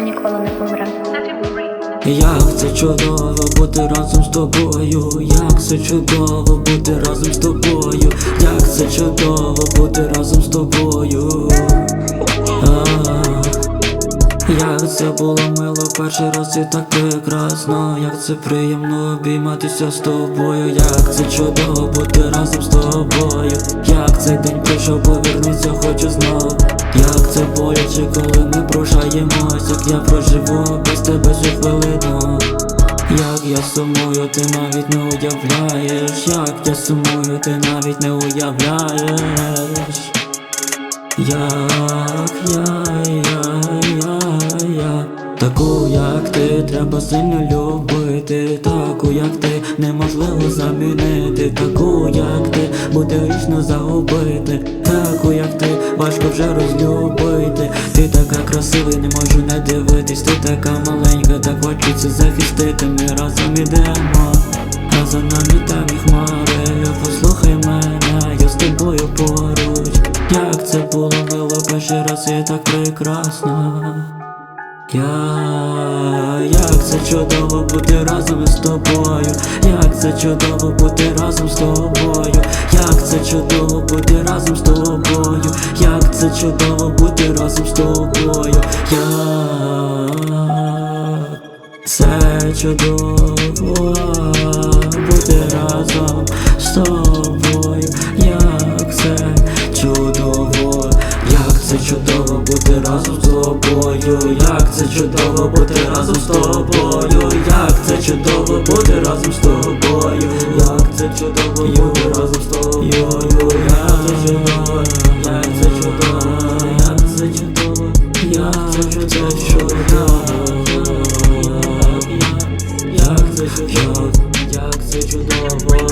ніколи не помре. Як це чудово бути разом з тобою, як це чудово бути разом з тобою, як це чудово бути разом з тобою. Як це було мило перший раз і так прекрасно, як це приємно обійматися з тобою, як це чудово бути разом з тобою, як цей день прийшов, повернуться, хочу знов. Як це боляче, коли ми прощаємось, як я проживу без тебе цю хвилину. Як я сумую, ти навіть не уявляєш, як я сумую, ти навіть не уявляєш. Як я, я, я, я. Таку, як ти, треба сильно любити, таку, як ти, неможливо замінити, таку, як ти, буде вічно загубити, таку, як ти, важко вже розлюбити. Ти така красива, не можу не дивитись, ти така маленька, так хочеться захистити, ми разом ідемо, за нами темні хмари, послухай мене, я з тобою поруч. Як це було мило перший раз і так прекрасно. Я, як це чудово бути разом із тобою, як це чудово бути разом з тобою, це чудово бути разом з тобою, як це чудово бути разом з тобою, я це чудово бути разом з тобою, як це чудово, як це чудово бути разом з тобою, як це чудово бути разом з тобою, як це чудово бути разом з тобою, як це чудово тобою, як це чудово, як це чудово, як це чудово, як це чудово. Як це чудово, як це чудово,